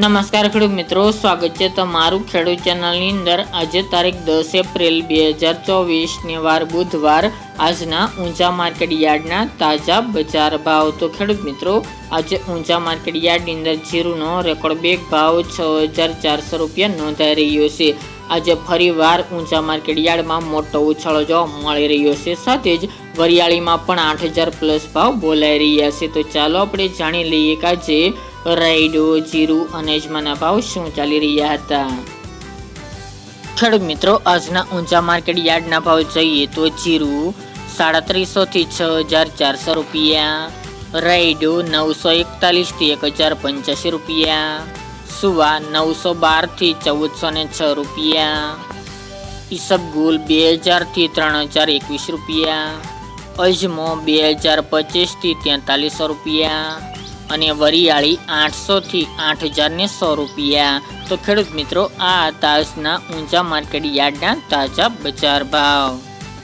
નમસ્કાર ખેડૂત મિત્રો, સ્વાગત છે તમારું ખેડૂત ચેનલની અંદર. આજે તારીખ દસ એપ્રિલ બે હજાર ચોવીસને વાર બુધવાર. આજના ઊંચા માર્કેટ યાર્ડના તાજા બજાર ભાવ. તો ખેડૂત મિત્રો, આજે ઊંચા માર્કેટ યાર્ડની અંદર જીરુનો રેકોર્ડ બેગ ભાવ છ હજાર ચારસો રૂપિયા નોંધાઈ રહ્યો છે. આજે ફરીવાર ઊંચા માર્કેટ યાર્ડમાં મોટો ઉછાળો જોવા મળી રહ્યો છે. સાથે જ વરિયાળીમાં પણ આઠ હજાર પ્લસ ભાવ બોલાઈ રહ્યા છે. તો ચાલો આપણે જાણી લઈએ કે આજે રાયડો જીરું અને અજમાના ભાવ શું ચાલી રહ્યા હતા. ખેડૂત મિત્રો, આજના ઊંચા માર્કેટ યાર્ડના ભાવ જોઈએ તો જીરું સાડા થી છ હજાર ચારસો રૂપિયા રાયડો નવસો એકતાલીસથી એક હજાર પંચ્યાસી રૂપિયા સુવા નવસો બારથી ચૌદસો ને છ રૂપિયા. ઈસબગુલ બે હજારથી ત્રણ હજાર એકવીસ રૂપિયા. અજમો બે હજાર પચીસથી તેતાલીસો રૂપિયા. અને વરિયાળી આઠસોથી આઠ હજારને સો રૂપિયા. તો ખેડૂત મિત્રો, આ તાજના ઊંચા માર્કેટ યાર્ડના તાજા બજાર ભાવ.